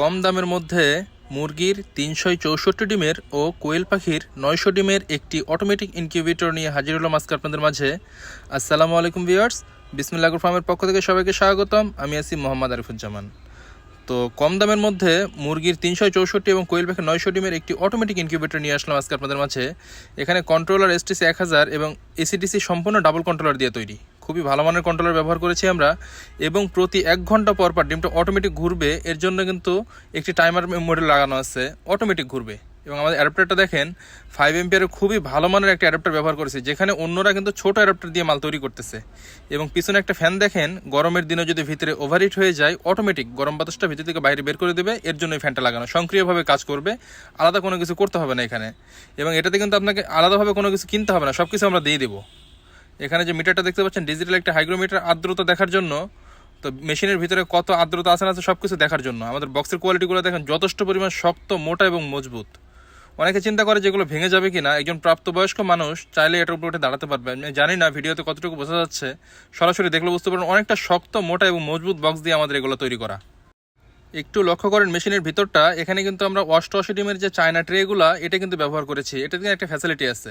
কম দামের মধ্যে মুরগির তিনশো চৌষট্টি ডিমের ও কোয়েল পাখির নয়শো ডিমের একটি অটোমেটিক ইনকিউবেটর নিয়ে হাজির হলাম আজকে আপনাদের মাঝে। আসসালামু আলাইকুম ভিউয়ার্স বিসমিল্লাগুর ফার্মের পক্ষ থেকে সবাইকে স্বাগতম। আমি আছি মোহাম্মদ আরিফুজ্জামান। তো কম দামের মধ্যে মুরগির তিনশো চৌষট্টি এবং কোয়েল পাখির নয়শো ডিমের একটি অটোমেটিক ইনকিউবেটর নিয়ে আসলাম আজকে আপনাদের মাঝে। এখানে কন্ট্রোলার এসটিসি এক হাজার এবং এসিডিসি সম্পূর্ণ ডাবল কন্ট্রোলার দিয়ে তৈরি। খুবই ভালো মানের কন্ট্রোলার ব্যবহার করেছি আমরা, এবং প্রতি এক ঘণ্টা পর পর ডিমটা অটোমেটিক ঘুরবে, এর জন্য কিন্তু একটি টাইমার মডেল লাগানো আছে অটোমেটিক ঘুরবে। এবং আমাদের অ্যাডাপ্টারটা দেখেন ফাইভ এমপিয়ারের খুবই ভালো মানের একটা অ্যাডাপ্টার ব্যবহার করেছে, যেখানে অন্যরা কিন্তু ছোট অ্যাডাপ্টার দিয়ে মাল তৈরি করতেছে। এবং পিছনে একটা ফ্যান দেখেন, গরমের দিনে যদি ভিতরে ওভারহিট হয়ে যায় অটোমেটিক গরম বাতাসটা ভিতর থেকে বাইরে বের করে দেবে, এর জন্য ফ্যানটা লাগানো। সক্রিয়ভাবে কাজ করবে, আলাদা কোনো কিছু করতে হবে না এখানে। এবং এটাতে কিন্তু আপনাকে আলাদাভাবে কোনো কিছু কিনতে হবে না সব কিছু আমরা দিয়ে দেবো। এখানে যে মিটারটা দেখতে পাচ্ছেন ডিজিটাল একটা হাইগ্রোমিটার আর্দ্রতা দেখার জন্য, তো মেশিনের ভিতরে কত আর্দ্রতা আছে না আছে সব কিছু দেখার জন্য। আমাদের বক্সের কোয়ালিটিগুলো দেখেন, যথেষ্ট পরিমাণ শক্ত, মোটা এবং মজবুত। অনেকে চিন্তা করে যেগুলো ভেঙে যাবে কিনা, একজন প্রাপ্তবয়স্ক মানুষ চাইলে এটার উপর উঠে দাঁড়াতে পারবে। আমি জানি না, ভিডিওতে কতটুকু বোঝা যাচ্ছে। সরাসরি দেখলে বুঝতে পারবেন, অনেকটা শক্ত, মোটা এবং মজবুত বক্স দিয়ে আমাদের এগুলো তৈরি করা। একটু লক্ষ্য করেন, মেশিনের ভিতরটা, এখানে কিন্তু আমরা অষ্টআশি ডিমের যে চায়না ট্রেগুলা এটা কিন্তু ব্যবহার করেছি। এটা কিন্তু একটা ফ্যাসিলিটি আছে।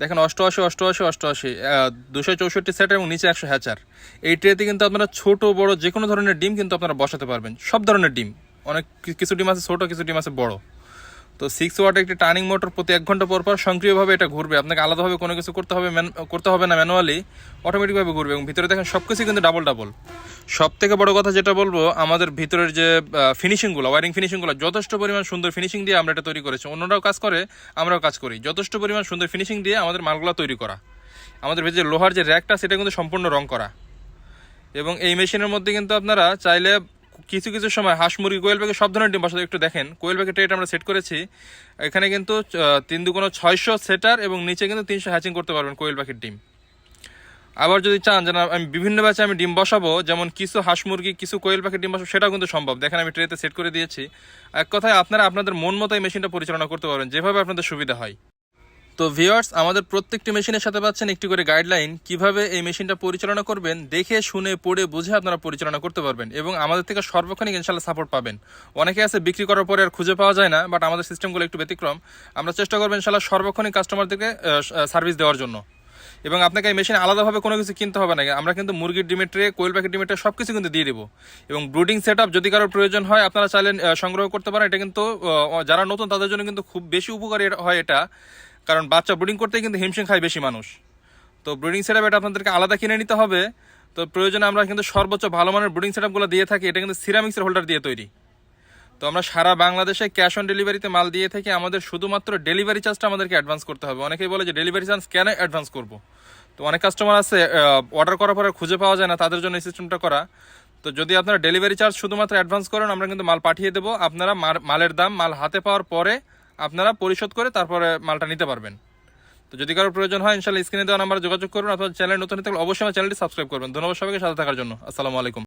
দেখেন অষ্টআশি অষ্টআশি অষ্টআশি দুশো চৌষট্টি সেট এবং নিচে একশো হ্যাচার এই ট্রেতে কিন্তু আপনারা ছোট, বড় যে কোনো ধরনের ডিম কিন্তু আপনারা বসাতে পারবেন। সব ধরনের ডিম। অনেক কিছু ডিম আছে, ছোটো, কিছু ডিম আছে, বড়। তো সিক্স ওয়াট একটি টার্নিং মোটর প্রতি এক ঘণ্টা পর পর সক্রিয়ভাবে এটা ঘুরবে। আপনাকে আলাদাভাবে কোনো কিছু করতে হবে করতে হবে না ম্যানুয়ালি অটোমেটিকভাবে ঘুরবে এবং ভিতরে দেখেন সব কিছুই কিন্তু ডাবল ডাবল সব থেকে বড় কথা যেটা বলব, আমাদের ভিতরের যে ফিনিশিংগুলো ওয়ারিং ফিনিশিংগুলো যথেষ্ট পরিমাণ সুন্দর ফিনিশিং দিয়ে আমরা এটা তৈরি করেছি। অন্যরাও কাজ করে, আমরাও কাজ করি। যথেষ্ট পরিমাণ সুন্দর ফিনিশিং দিয়ে আমাদের মালগুলো তৈরি করা। আমাদের ভিতরে লোহার যে র্যাকটা সেটা কিন্তু সম্পূর্ণ রং করা। এবং এই মেশিনের মধ্যে কিন্তু আপনারা চাইলে কিছু কিছু সময় হাঁস মুরগি, কোয়েল ব্যাগে সব ধরনের ডিম বসাতে একটু দেখেন। কোয়েল ব্যাগের ট্রেট আমরা সেট করেছি। এখানে কিন্তু তিন দুগুণ ছয়শো সেটার এবং নিচে কিন্তু তিনশো হ্যাচিং করতে পারবেন কোয়েল পাখির ডিম। আবার যদি চান যে না, আমি বিভিন্ন ব্যাচে আমি ডিম বসাবো, যেমন কিছু হাঁস মুরগি, কিছু কোয়েল পাখির ডিম বসাবো, সেটাও কিন্তু সম্ভব। দেখেন আমি ট্রেতে সেট করে দিয়েছি। এক কথায় আপনারা আপনাদের মন মতো এই মেশিনটা পরিচালনা করতে পারবেন যেভাবে আপনাদের সুবিধা হয়। তো ভিওয়ার্স আমাদের প্রত্যেকটি মেশিনের সাথে পাচ্ছেন একটি করে গাইডলাইন কীভাবে এই মেশিনটা পরিচালনা করবেন, দেখে, শুনে, পড়ে, বুঝে আপনারা পরিচালনা করতে পারবেন এবং আমাদের থেকে সর্বক্ষণিক ইনশাল্লাহ সাপোর্ট পাবেন। অনেকে আছে বিক্রি করার পরে আর খুঁজে পাওয়া যায় না বাট আমাদের সিস্টেমগুলো একটু ব্যতিক্রম। আমরা চেষ্টা করব ইনশাল্লাহ সর্বক্ষণিক কাস্টমারদেরকে সার্ভিস দেওয়ার জন্য। এবং আপনাকে এই মেশিন আলাদাভাবে কোনো কিছু কিনতে হবে না। আমরা কিন্তু মুরগির ডিমের ট্রে কোয়েল পাখির ডিমের ট্রে সব কিছু কিন্তু দিয়ে দেবো। এবং ব্রুডিং সেট যদি কারোর প্রয়োজন হয়, আপনারা চাইলে সংগ্রহ করতে পারেন। এটা কিন্তু যারা নতুন তাদের জন্য কিন্তু খুব বেশি উপকারী হয় এটা। কারণ বাচ্চা ব্রুডিং করতে কিন্তু হিমশিম খায় বেশি মানুষ। তো ব্রুডিং সেট এটা আপনাদেরকে আলাদা কিনে নিতে হবে। তো প্রয়োজনে আমরা কিন্তু সর্বোচ্চ ভালো মানের ব্রুডিং সেট দিয়ে থাকি, এটা কিন্তু সিরামিক্সের হোল্ডার দিয়ে তৈরি। তো আমরা সারা বাংলাদেশে ক্যাশ অন ডেলিভারিতে মাল দিয়ে থাকি, আমাদের শুধুমাত্র ডেলিভারি চার্জটা আমাদেরকে অ্যাডভান্স করতে হবে। অনেকেই বলে যে ডেলিভারি চার্জ কেন অ্যাডভান্স করব? তো অনেক কাস্টমার আছে অর্ডার করার পরে খুঁজে পাওয়া যায় না, তাদের জন্য এই সিস্টেমটা করা। তো যদি আপনারা ডেলিভারি চার্জ শুধুমাত্র অ্যাডভান্স করেন, আমরা কিন্তু মাল পাঠিয়ে দেবো। আপনারা মালের দাম মাল হাতে পাওয়ার পরে আপনারা পরিশোধ করে তারপরে মালটা নিতে পারবেন। তো যদি কারোর প্রয়োজন হয় ইনশাল্লাহ স্ক্রিনে দেওয়া নাম্বার যোগাযোগ করুন অথবা চ্যানেল নতুন থাকলে অবশ্যই আমার চ্যানেলটি সাবস্ক্রাইব করবেন। ধন্যবাদ সবাইকে, সাথে থাকার জন্য। আসসালামু আলাইকুম।